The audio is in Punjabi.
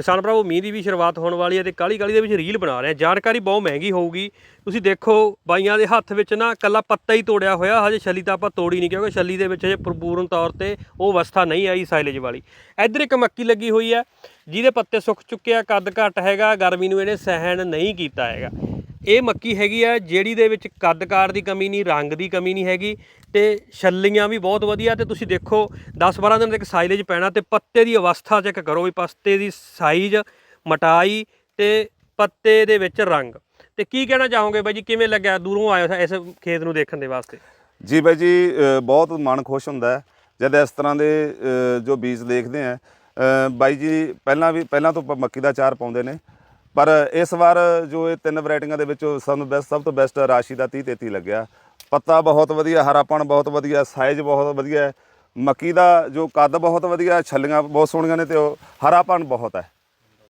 ਕਿਸਾਨ ਭਰਾਵੋ, ਮੀਂਹ ਦੀ ਵੀ ਸ਼ੁਰੂਆਤ ਹੋਣ ਵਾਲੀ ਹੈ ਤੇ ਕਾਲੀ ਕਾਲੀ ਦੇ ਵਿੱਚ ਰੀਲ ਬਣਾ ਰਹੇ। ਆ ਜਾਣਕਾਰੀ ਬਹੁਤ ਮਹਿੰਗੀ ਹੋਊਗੀ। ਤੁਸੀਂ ਦੇਖੋ, ਬਾਈਆਂ ਦੇ ਹੱਥ ਵਿੱਚ ਨਾ ਕੱਲਾ ਪੱਤਾ ਹੀ ਤੋੜਿਆ ਹੋਇਆ। ਹਜੇ ਛੱਲੀ ਤਾਂ ਆਪਾਂ ਤੋੜੀ ਨਹੀਂ, ਕਿਉਂਕਿ ਛੱਲੀ ਦੇ ਵਿੱਚ ਹਜੇ ਪਰਪੂਰਨ ਤੌਰ ਤੇ ਉਹ ਅਵਸਥਾ ਨਹੀਂ ਆਈ ਸਾਈਲੇਜ ਵਾਲੀ। ਇੱਧਰ ਇੱਕ ਮੱਕੀ ਲੱਗੀ ਹੋਈ ਹੈ, ਜਿਹਦੇ ਪੱਤੇ ਸੁੱਕ ਚੁੱਕੇ ਆ, ਕੱਦ ਘੱਟ ਹੈਗਾ। ਗਰਮੀ ਨੂੰ ਇਹਨੇ ਸਹਿਣ ਨਹੀਂ ਕੀਤਾ ਹੈਗਾ। ਇਹ ਮੱਕੀ ਹੈਗੀ ਆ ਜਿਹੜੀ ਦੇ ਵਿੱਚ ਕੱਦਕਾਰ ਦੀ ਕਮੀ ਨਹੀਂ, ਰੰਗ ਦੀ ਕਮੀ ਨਹੀਂ ਹੈਗੀ ਤੇ ਛੱਲੀਆਂ ਵੀ ਬਹੁਤ ਵਧੀਆ ਤੇ ਤੁਸੀਂ ਦੇਖੋ 10-12 ਦਿਨ ਤੱਕ ਸਾਈਲੇਜ ਪੈਣਾ ਤੇ ਪੱਤੇ ਦੀ ਅਵਸਥਾ ਚੈੱਕ ਕਰੋ ਵੀ ਪੱਤੇ ਦੀ ਸਾਈਜ਼ ਮਟਾਈ ਤੇ ਪੱਤੇ ਦੇ ਵਿੱਚ ਰੰਗ। ਤੇ ਕੀ ਕਹਿਣਾ ਚਾਹੋਗੇ ਬਾਈ ਜੀ, ਕਿਵੇਂ ਲੱਗਿਆ? ਦੂਰੋਂ ਆਏ ਹੋ ਇਸ ਖੇਤ ਨੂੰ ਦੇਖਣ ਦੇ ਵਾਸਤੇ। ਜੀ ਬਾਈ ਜੀ ਬਹੁਤ ਮਨ ਖੁਸ਼ ਹੁੰਦਾ ਹੈ। ਜਦ ਇਸ ਤਰ੍ਹਾਂ ਦੇ ਜੋ ਬੀਜ ਦੇਖਦੇ ਆ ਬਾਈ ਜੀ, ਪਹਿਲਾਂ ਵੀ ਪਹਿਲਾਂ ਤੋਂ ਮੱਕੀ ਦਾ ਚਾਰ ਪਾਉਂਦੇ ਨੇ। ਪਰ ਇਸ ਵਾਰ ਜੋ ਇਹ ਤਿੰਨ ਵੈਰਾਈਟੀਆਂ ਦੇ ਵਿੱਚੋਂ ਸਾਨੂੰ ਬੈਸਟ ਸਭ ਤੋਂ ਬੈਸਟ ਰਾਸ਼ੀ ਦਾ 30 33 ਲੱਗਿਆ। ਪੱਤਾ ਬਹੁਤ ਵਧੀਆ, ਹਰਾਪਣ ਬਹੁਤ ਵਧੀਆ ਸਾਈਜ਼ ਬਹੁਤ ਵਧੀਆ ਮੱਕੀ ਦਾ ਜੋ ਕੱਦ ਬਹੁਤ ਵਧੀਆ, ਛੱਲੀਆਂ ਬਹੁਤ ਸੋਹਣੀਆਂ ਨੇ ਤੇ ਉਹ ਹਰਾਪਣ ਬਹੁਤ ਹੈ।